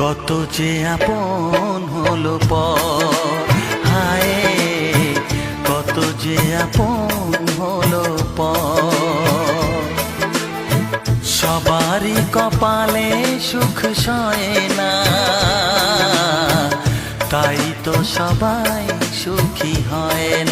কত যে আপন হলো পর, হায়, কত যে আপন হলো পর। সবারই কপালে সুখ সয় না, তাই তো সবাই সুখী হয়